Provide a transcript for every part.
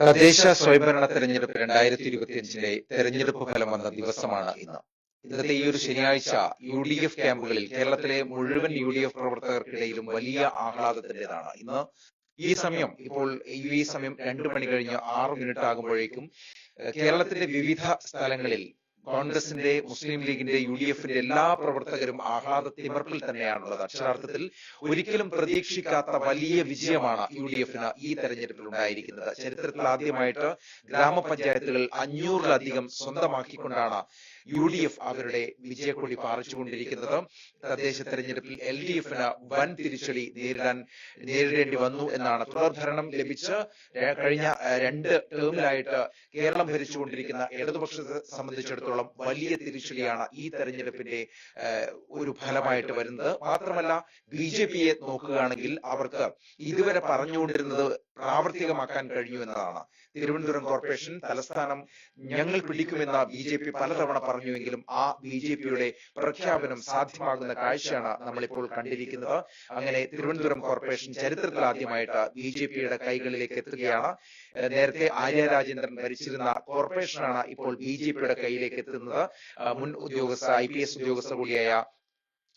തദ്ദേശ സ്വയംഭരണ തെരഞ്ഞെടുപ്പ് രണ്ടായിരത്തി ഇരുപത്തിയഞ്ചിലെ തെരഞ്ഞെടുപ്പ് ഫലം വന്ന ദിവസമാണ് ഇന്ന്. ഇന്നത്തെ ഈ ഒരു ശനിയാഴ്ച യു ഡി എഫ് ക്യാമ്പുകളിൽ കേരളത്തിലെ മുഴുവൻ യു ഡി എഫ് പ്രവർത്തകർക്കിടയിലും വലിയ ആഹ്ലാദത്തിന്റേതാണ് ഇന്ന് ഈ സമയം ഇപ്പോൾ ഈ സമയം രണ്ടു മണി കഴിഞ്ഞ് ആറ് മിനിറ്റ് ആകുമ്പോഴേക്കും കേരളത്തിന്റെ വിവിധ സ്ഥലങ്ങളിൽ കോൺഗ്രസിന്റെ മുസ്ലിം ലീഗിന്റെ യു ഡി എഫിന്റെ എല്ലാ പ്രവർത്തകരും ആഹ്ലാദ തിമർപ്പിൽ തന്നെയാണുള്ളത്. അക്ഷരാർത്ഥത്തിൽ ഒരിക്കലും പ്രതീക്ഷിക്കാത്ത വലിയ വിജയമാണ് യു ഡി എഫിന് ഈ തെരഞ്ഞെടുപ്പിൽ ഉണ്ടായിരിക്കുന്നത്. ചരിത്രത്തിൽ ആദ്യമായിട്ട് ഗ്രാമപഞ്ചായത്തുകൾ അഞ്ഞൂറിലധികം സ്വന്തമാക്കിക്കൊണ്ടാണ് യു ഡി എഫ് അവരുടെ വിജയക്കൊടി പാറിച്ചുകൊണ്ടിരിക്കുന്നത്. തദ്ദേശ തെരഞ്ഞെടുപ്പിൽ എൽ ഡി എഫിന് വൻ തിരിച്ചടി നേരിടാൻ നേരിടേണ്ടി വന്നു എന്നാണ് തുടർഭരണം ലഭിച്ച് കഴിഞ്ഞ രണ്ട് ടേമിലായിട്ട് കേരളം ഭരിച്ചുകൊണ്ടിരിക്കുന്ന ഇടതുപക്ഷത്തെ സംബന്ധിച്ചിടത്തോളം വലിയ തിരിച്ചടിയാണ് ഈ തെരഞ്ഞെടുപ്പിന്റെ ഒരു ഫലമായിട്ട് വരുന്നത്. മാത്രമല്ല ബി ജെ പിയെ നോക്കുകയാണെങ്കിൽ അവർക്ക് ഇതുവരെ പറഞ്ഞുകൊണ്ടിരുന്നത് പ്രാവർത്തികമാക്കാൻ കഴിഞ്ഞു എന്നതാണ്. തിരുവനന്തപുരം കോർപ്പറേഷൻ തലസ്ഥാനം ഞങ്ങൾ പിടിക്കുമെന്ന ബി ജെ പി പലതവണ പറഞ്ഞുവെങ്കിലും ആ ബി ജെ പിയുടെ പ്രഖ്യാപനം സാധ്യമാകുന്ന കാഴ്ചയാണ് നമ്മളിപ്പോൾ കണ്ടിരിക്കുന്നത്. അങ്ങനെ തിരുവനന്തപുരം കോർപ്പറേഷൻ ചരിത്രത്തിൽ ആദ്യമായിട്ട് ബി ജെ പിയുടെ കൈകളിലേക്ക് എത്തുകയാണ്. നേരത്തെ ആര്യ രാജേന്ദ്രൻ ഭരിച്ചിരുന്ന കോർപ്പറേഷനാണ് ഇപ്പോൾ ബി ജെ പിയുടെ കയ്യിലേക്ക് എത്തുന്നത് മുൻ ഉദ്യോഗസ്ഥ ഐ പി എസ് ഉദ്യോഗസ്ഥ കൂടിയായ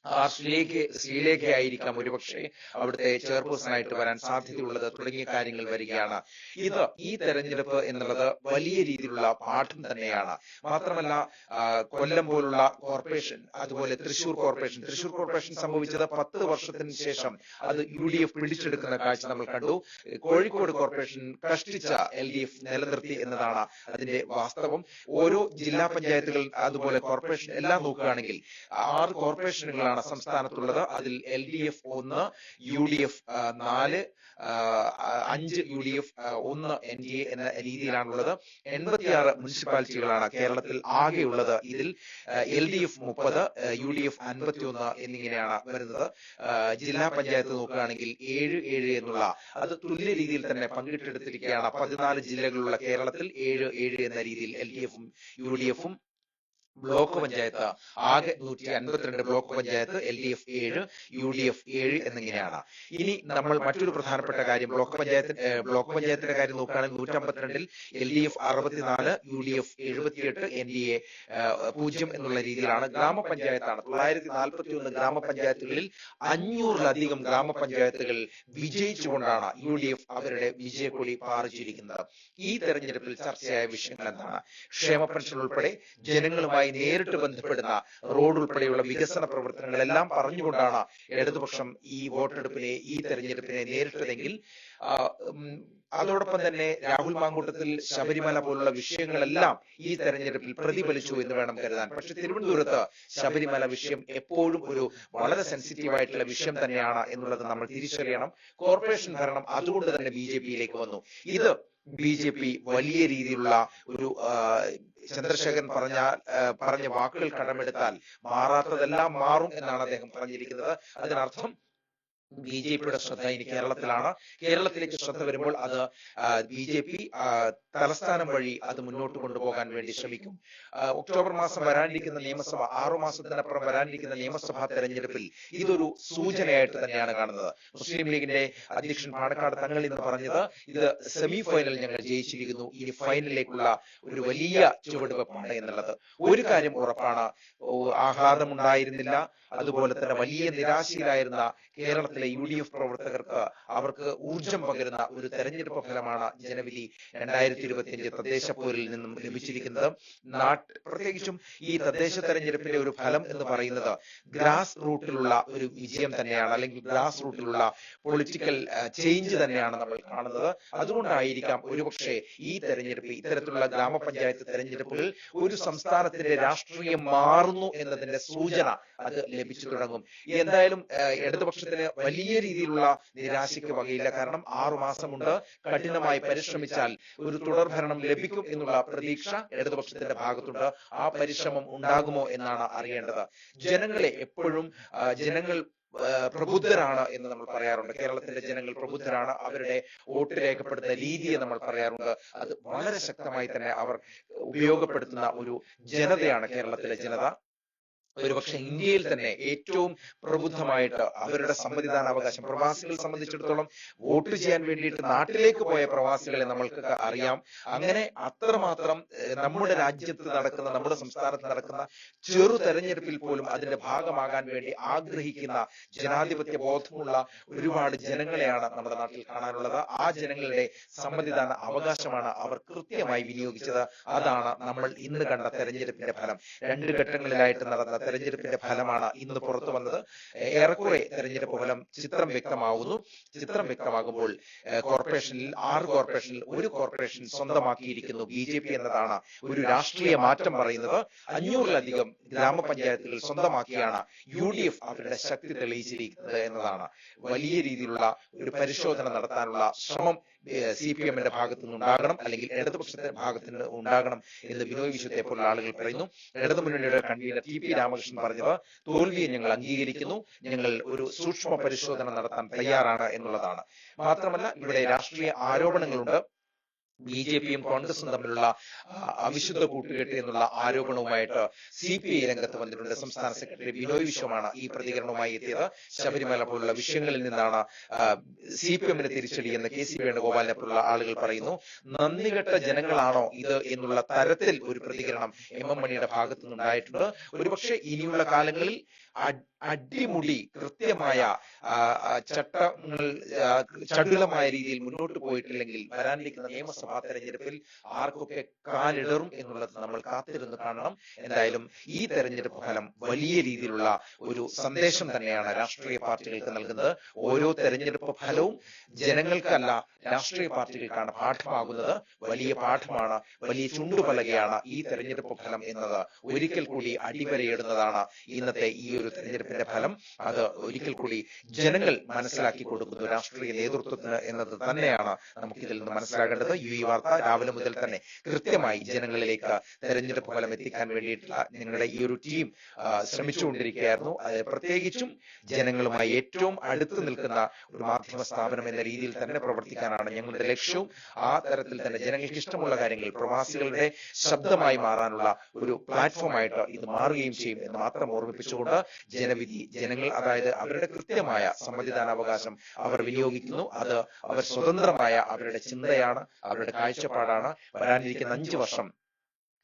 ആ സ്ത്രീയിലേക്ക് ആയിരിക്കാം ഒരുപക്ഷെ അവിടുത്തെ ചെയർപേഴ്സൺ ആയിട്ട് വരാൻ സാധ്യതയുള്ളത് തുടങ്ങിയ കാര്യങ്ങൾ വരികയാണ്. ഇത് ഈ തെരഞ്ഞെടുപ്പ് എന്നുള്ളത് വലിയ രീതിയിലുള്ള പാഠം തന്നെയാണ്. മാത്രമല്ല കൊല്ലം പോലുള്ള കോർപ്പറേഷൻ അതുപോലെ തൃശൂർ കോർപ്പറേഷൻ തൃശൂർ കോർപ്പറേഷൻ സംഭവിച്ചത് പത്ത് വർഷത്തിന് ശേഷം അത് യു ഡി എഫ് പിടിച്ചെടുക്കുന്ന കാഴ്ച നമ്മൾ കണ്ടു. കോഴിക്കോട് കോർപ്പറേഷൻ കഷ്ടിച്ച എൽ ഡി എഫ് നിലനിർത്തി എന്നതാണ് അതിന്റെ വാസ്തവം. ഓരോ ജില്ലാ പഞ്ചായത്തുകൾ അതുപോലെ കോർപ്പറേഷൻ എല്ലാം നോക്കുകയാണെങ്കിൽ ആറ് കോർപ്പറേഷനുകളാണ് സംസ്ഥാനത്തുള്ളത്. അതിൽ എൽ ഡി എഫ് ഒന്ന് യു ഡി എഫ് നാല് അഞ്ച് യു ഡി എഫ് ഒന്ന് എൻ ഡി എ എന്ന രീതിയിലാണുള്ളത്. എൺപത്തിയാറ് മുനിസിപ്പാലിറ്റികളാണ് കേരളത്തിൽ ആകെയുള്ളത്. ഇതിൽ എൽ ഡി എഫ് മുപ്പത് യു ഡി എഫ് അൻപത്തി ഒന്ന് എന്നിങ്ങനെയാണ് വരുന്നത്. ജില്ലാ പഞ്ചായത്ത് നോക്കുകയാണെങ്കിൽ ഏഴ് ഏഴ് എന്നുള്ള അത് തുല്യ രീതിയിൽ തന്നെ പങ്കിട്ടെടുത്തിരിക്കുകയാണ് പതിനാല് ജില്ലകളുള്ള കേരളത്തിൽ ഏഴ് ഏഴ് എന്ന രീതിയിൽ എൽ ഡി എഫും യു ഡി എഫും ബ്ലോക്ക് പഞ്ചായത്ത്. ആകെ നൂറ്റി അൻപത്തിരണ്ട് block panchayat L D F ഏഴ് യു ഡി എഫ് ഏഴ് എന്നിങ്ങനെയാണ്. ഇനി നമ്മൾ മറ്റൊരു പ്രധാനപ്പെട്ട കാര്യം ബ്ലോക്ക് പഞ്ചായത്ത് ബ്ലോക്ക് പഞ്ചായത്തിന്റെ കാര്യം നോക്കുകയാണെങ്കിൽ നൂറ്റി അമ്പത്തിരണ്ടിൽ എൽ ഡി എഫ് അറുപത്തിനാല് യു ഡി എഫ് എഴുപത്തിയെട്ട് എൻ ഡി എ പൂജ്യം എന്നുള്ള രീതിയിലാണ് ഗ്രാമപഞ്ചായത്താണ്. തൊള്ളായിരത്തി നാൽപ്പത്തി ഒന്ന് ഗ്രാമപഞ്ചായത്തുകളിൽ അഞ്ഞൂറിലധികം ഗ്രാമപഞ്ചായത്തുകൾ വിജയിച്ചുകൊണ്ടാണ് യു ഡി എഫ് അവരുടെ വിജയക്കൊടി പാറിച്ചിരിക്കുന്നത്. ഈ തെരഞ്ഞെടുപ്പിൽ ചർച്ചയായ വിഷയങ്ങൾ എന്താണ്? ക്ഷേമ പെൻഷൻ ഉൾപ്പെടെ ജനങ്ങളുമായി നേരിട്ട് ബന്ധപ്പെടുന്ന റോഡ് ഉൾപ്പെടെയുള്ള വികസന പ്രവർത്തനങ്ങളെല്ലാം പറഞ്ഞുകൊണ്ടാണ് ഇടതുപക്ഷം ഈ വോട്ടെടുപ്പിനെ ഈ തെരഞ്ഞെടുപ്പിനെ നേരിട്ടതെങ്കിൽ അതോടൊപ്പം തന്നെ രാഹുൽ മാങ്കൂട്ടത്തിൽ ശബരിമല പോലുള്ള വിഷയങ്ങളെല്ലാം ഈ തെരഞ്ഞെടുപ്പിൽ പ്രതിഫലിച്ചു എന്ന് വേണം കരുതാൻ. പക്ഷെ തിരുവനന്തപുരത്ത് ശബരിമല വിഷയം എപ്പോഴും ഒരു വളരെ സെൻസിറ്റീവ് ആയിട്ടുള്ള വിഷയം തന്നെയാണ് എന്നുള്ളത് നമ്മൾ തിരിച്ചറിയണം. കോർപ്പറേഷൻ ഭരണം അതുകൊണ്ട് തന്നെ ബി വന്നു. ഇത് ബി ജെ പി വലിയ രീതിയിലുള്ള ഒരു ചന്ദ്രശേഖരൻ പറഞ്ഞ പറഞ്ഞ വാക്കുകൾ കടമെടുത്താൽ മാറാത്തതെല്ലാം മാറും എന്നാണ് അദ്ദേഹം പറഞ്ഞിരിക്കുന്നത്. അതിനർത്ഥം ബി ജെ പിയുടെ ശ്രദ്ധ ഇനി കേരളത്തിലാണ്. കേരളത്തിലേക്ക് ശ്രദ്ധ വരുമ്പോൾ അത് ബി ജെ പി തലസ്ഥാനം വഴി അത് മുന്നോട്ട് കൊണ്ടുപോകാൻ വേണ്ടി ശ്രമിക്കും. ഒക്ടോബർ മാസം വരാനിരിക്കുന്ന നിയമസഭ ആറു മാസത്തിനപ്പുറം വരാനിരിക്കുന്ന നിയമസഭാ തെരഞ്ഞെടുപ്പിൽ ഇതൊരു സൂചനയായിട്ട് തന്നെയാണ് കാണുന്നത്. മുസ്ലിം ലീഗിന്റെ അധ്യക്ഷൻ പാണക്കാട് തങ്ങൾ ഇന്ന് പറഞ്ഞത് ഇത് സെമി ഫൈനൽ ഞങ്ങൾ ജയിച്ചിരിക്കുന്നു. ഇനി ഫൈനലിലേക്കുള്ള ഒരു വലിയ ചുവടുവെപ്പാണ് എന്നുള്ളത്. ഒരു കാര്യം ഉറപ്പാണ് ആഹ്ലാദമുണ്ടായിരുന്നില്ല. അതുപോലെ തന്നെ വലിയ നിരാശയിലായിരുന്ന കേരളത്തിലെ യു ഡി എഫ് പ്രവർത്തകർക്ക് അവർക്ക് ഊർജം പകരുന്ന ഒരു തെരഞ്ഞെടുപ്പ് ഫലമാണ് ജനവിധി. രണ്ടായിരത്തി ഇരുപത്തിയഞ്ച് തദ്ദേശ പോരിൽ നിന്നും ലഭിച്ചിരിക്കുന്നത് പ്രത്യേകിച്ചും ഈ തദ്ദേശ തെരഞ്ഞെടുപ്പിന്റെ ഒരു ഫലം എന്ന് പറയുന്നത് ഗ്രാസ് റൂട്ടിലുള്ള ഒരു വിജയം തന്നെയാണ് അല്ലെങ്കിൽ ഗ്രാസ് റൂട്ടിലുള്ള പൊളിറ്റിക്കൽ ചേഞ്ച് തന്നെയാണ് നമ്മൾ കാണുന്നത്. അതുകൊണ്ടായിരിക്കാം ഒരുപക്ഷെ ഈ തെരഞ്ഞെടുപ്പ് ഇത്തരത്തിലുള്ള ഗ്രാമപഞ്ചായത്ത് തെരഞ്ഞെടുപ്പുകൾ ഒരു സംസ്ഥാനത്തിന്റെ രാഷ്ട്രീയം മാറുന്നു എന്നതിന്റെ സൂചന അത് ലഭിച്ചു തുടങ്ങും. എന്തായാലും ഇടതുപക്ഷത്തിന് വലിയ രീതിയിലുള്ള നിരാശയ്ക്ക് വകയില്ല. കാരണം ആറു മാസമുണ്ട് കഠിനമായി പരിശ്രമിച്ചാൽ ഒരു തുടർഭരണം ലഭിക്കും എന്നുള്ള പ്രതീക്ഷ ഇടതുപക്ഷത്തിന്റെ ഭാഗത്തുണ്ട്. ആ പരിശ്രമം ഉണ്ടാകുമോ എന്നാണ് അറിയേണ്ടത്. ജനങ്ങളെ എപ്പോഴും ജനങ്ങൾ പ്രബുദ്ധരാണ് എന്ന് നമ്മൾ പറയാറുണ്ട്. കേരളത്തിലെ ജനങ്ങൾ പ്രബുദ്ധരാണ്. അവരുടെ വോട്ട് രേഖപ്പെടുത്തുന്ന രീതിയെ നമ്മൾ പറയാറുണ്ട്. അത് വളരെ ശക്തമായി തന്നെ അവർ ഉപയോഗപ്പെടുത്തുന്ന ഒരു ജനതയാണ് കേരളത്തിലെ ജനത. ഒരുപക്ഷെ ഇന്ത്യയിൽ തന്നെ ഏറ്റവും പ്രബുദ്ധമായിട്ട് അവരുടെ സമ്മതിദാനാവകാശം പ്രവാസികളെ സംബന്ധിച്ചിടത്തോളം വോട്ട് ചെയ്യാൻ വേണ്ടിയിട്ട് നാട്ടിലേക്ക് പോയ പ്രവാസികളെ നമ്മൾക്ക് അറിയാം. അങ്ങനെ അത്രമാത്രം നമ്മുടെ രാജ്യത്ത് നടക്കുന്ന നമ്മുടെ സംസ്ഥാനത്ത് നടക്കുന്ന ചെറു തെരഞ്ഞെടുപ്പിൽ പോലും അതിന്റെ ഭാഗമാകാൻ വേണ്ടി ആഗ്രഹിക്കുന്ന ജനാധിപത്യ ബോധമുള്ള ഒരുപാട് ജനങ്ങളെയാണ് നമ്മുടെ നാട്ടിൽ കാണാനുള്ളത്. ആ ജനങ്ങളുടെ സമ്മതിദാന അവകാശമാണ് അവർ കൃത്യമായി വിനിയോഗിച്ചത്. അതാണ് നമ്മൾ ഇന്ന് കണ്ട തെരഞ്ഞെടുപ്പിന്റെ ഫലം. രണ്ട് ഘട്ടങ്ങളിലായിട്ട് നടന്ന തെരഞ്ഞെടുപ്പിന്റെ ഫലമാണ് ഇന്ന് പുറത്തു വന്നത്. ഏറെക്കുറെ തെരഞ്ഞെടുപ്പ് ഫലം ചിത്രം വ്യക്തമാവുന്നു. ചിത്രം വ്യക്തമാകുമ്പോൾ കോർപ്പറേഷനിൽ ആറ് കോർപ്പറേഷനിൽ ഒരു കോർപ്പറേഷൻ സ്വന്തമാക്കിയിരിക്കുന്നു ബി ജെ പി എന്നതാണ് ഒരു രാഷ്ട്രീയ മാറ്റം പറയുന്നത്. അഞ്ഞൂറിലധികം ഗ്രാമപഞ്ചായത്തുകൾ സ്വന്തമാക്കിയാണ് യു ഡി എഫ് അവരുടെ ശക്തി തെളിയിച്ചിരിക്കുന്നത് എന്നതാണ്. വലിയ രീതിയിലുള്ള ഒരു പരിശോധന നടത്താനുള്ള ശ്രമം സി പി എമ്മിന്റെ ഭാഗത്തു നിന്ന് ഉണ്ടാകണം അല്ലെങ്കിൽ ഇടതുപക്ഷത്തിന്റെ ഭാഗത്തു നിന്ന് ഉണ്ടാകണം എന്ന് ബിനോയ് വിശ്വത്തെ പോലുള്ള ആളുകൾ പറയുന്നു. ഇടതുമുന്നണിയുടെ കൺവീനർ ടി പി രാമകൃഷ്ണൻ പറഞ്ഞത് തോൽവിയെ ഞങ്ങൾ അംഗീകരിക്കുന്നു. ഞങ്ങൾ ഒരു സൂക്ഷ്മ പരിശോധന നടത്താൻ തയ്യാറാണ് എന്നുള്ളതാണ്. മാത്രമല്ല ഇവിടെ രാഷ്ട്രീയ ആരോപണങ്ങളുണ്ട്. ബി ജെ പിയും കോൺഗ്രസും തമ്മിലുള്ള അവിശുദ്ധ കൂട്ടുകെട്ട് എന്നുള്ള ആരോപണവുമായിട്ട് സി പി ഐ രംഗത്ത് വന്നിട്ടുണ്ട്. സംസ്ഥാന സെക്രട്ടറി ബിനോയ് വിശ്വമാണ് ഈ പ്രതികരണവുമായി എത്തിയത്. ശബരിമല പോലുള്ള വിഷയങ്ങളിൽ നിന്നാണ് സി പി എമ്മിന് തിരിച്ചടി എന്ന് കെ സി വേണുഗോപാലിനെ പോലുള്ള ആളുകൾ പറയുന്നു. നന്ദികെട്ട ജനങ്ങളാണോ ഇത് എന്നുള്ള തരത്തിൽ ഒരു പ്രതികരണം എം എം മണിയുടെ ഭാഗത്തുനിന്നുണ്ടായിട്ടുണ്ട്. ഒരുപക്ഷെ ഇനിയുള്ള കാലങ്ങളിൽ അടിമുടി കൃത്യമായ ചട്ടങ്ങൾ ചടുലമായ രീതിയിൽ മുന്നോട്ട് പോയിട്ടില്ലെങ്കിൽ വരാനിരിക്കുന്ന നിയമസഭാ തെരഞ്ഞെടുപ്പിൽ ആർക്കൊക്കെ കാലിടറും എന്നുള്ളത് നമ്മൾ കാത്തിരുന്ന് കാണണം. എന്തായാലും ഈ തെരഞ്ഞെടുപ്പ് ഫലം വലിയ രീതിയിലുള്ള ഒരു സന്ദേശം തന്നെയാണ് രാഷ്ട്രീയ പാർട്ടികൾക്ക് നൽകുന്നത്. ഓരോ തെരഞ്ഞെടുപ്പ് ഫലവും ജനങ്ങൾക്കല്ല രാഷ്ട്രീയ പാർട്ടികൾക്കാണ് പാഠമാകുന്നത്. വലിയ പാഠമാണ് വലിയ ചുണ്ടുപലകയാണ് ഈ തെരഞ്ഞെടുപ്പ് ഫലം എന്നത്. ഒരിക്കൽ കൂടി അടിവരയിടുന്നതാണ് ഇന്നത്തെ ഈ ഒരു തെരഞ്ഞെടുപ്പിന്റെ ഫലം അത് ഒരിക്കൽ കൂടി ജനങ്ങൾ മനസ്സിലാക്കി കൊടുക്കുന്നു രാഷ്ട്രീയ നേതൃത്വത്തിന് എന്നത് തന്നെയാണ് നമുക്ക് ഇതിൽ നിന്ന് മനസ്സിലാകേണ്ടത്. യു ഈ വാർത്ത രാവിലെ മുതൽ തന്നെ കൃത്യമായി ജനങ്ങളിലേക്ക് തെരഞ്ഞെടുപ്പ് ഫലം എത്തിക്കാൻ വേണ്ടിയിട്ടുള്ള നിങ്ങളുടെ ഈ ഒരു ടീം ശ്രമിച്ചുകൊണ്ടിരിക്കുകയായിരുന്നു. അത് പ്രത്യേകിച്ചും ജനങ്ങളുമായി ഏറ്റവും അടുത്ത് നിൽക്കുന്ന ഒരു മാധ്യമ സ്ഥാപനം എന്ന രീതിയിൽ തന്നെ പ്രവർത്തിക്കാനാണ് ഞങ്ങളുടെ ലക്ഷ്യവും. ആ തരത്തിൽ തന്നെ ജനങ്ങൾക്ക് ഇഷ്ടമുള്ള കാര്യങ്ങൾ പ്രവാസികളുടെ ശബ്ദമായി മാറാനുള്ള ഒരു പ്ലാറ്റ്ഫോമായിട്ട് ഇത് മാറുകയും ചെയ്യും എന്ന് മാത്രം ഓർമ്മിപ്പിച്ചുകൊണ്ട് ജനവിധി ജനങ്ങൾ അതായത് അവരുടെ കൃത്യമായ സമ്മതിദാനാവകാശം അവർ വിനിയോഗിക്കുന്നു. അത് അവർ സ്വതന്ത്രമായ അവരുടെ ചിന്തയാണ് അവരുടെ കാഴ്ചപ്പാടാണ്. വരാനിരിക്കുന്ന അഞ്ചു വർഷം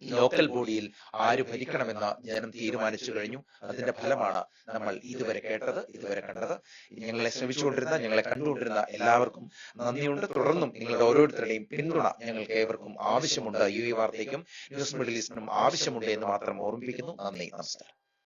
ലോക്കൽ ബോഡിയിൽ ആര് ഭരിക്കണമെന്ന് ജനം തീരുമാനിച്ചു കഴിഞ്ഞു. അതിന്റെ ഫലമാണ് നമ്മൾ ഇതുവരെ കേട്ടത് ഇതുവരെ കണ്ടത്. ഞങ്ങളെ ശ്രമിച്ചുകൊണ്ടിരുന്ന ഞങ്ങളെ കണ്ടുകൊണ്ടിരുന്ന എല്ലാവർക്കും നന്ദിയുണ്ട്. തുടർന്നും നിങ്ങളുടെ ഓരോരുത്തരുടെയും പിന്തുണ ഞങ്ങൾക്ക് ഏവർക്കും ആവശ്യമുണ്ട്. യു വാർത്തയ്ക്കും ന്യൂസ് മിഡിൽ ഈസ്റ്റിനും ആവശ്യമുണ്ട് എന്ന് മാത്രം ഓർമ്മിപ്പിക്കുന്നു. നന്ദി നമസ്കാരം.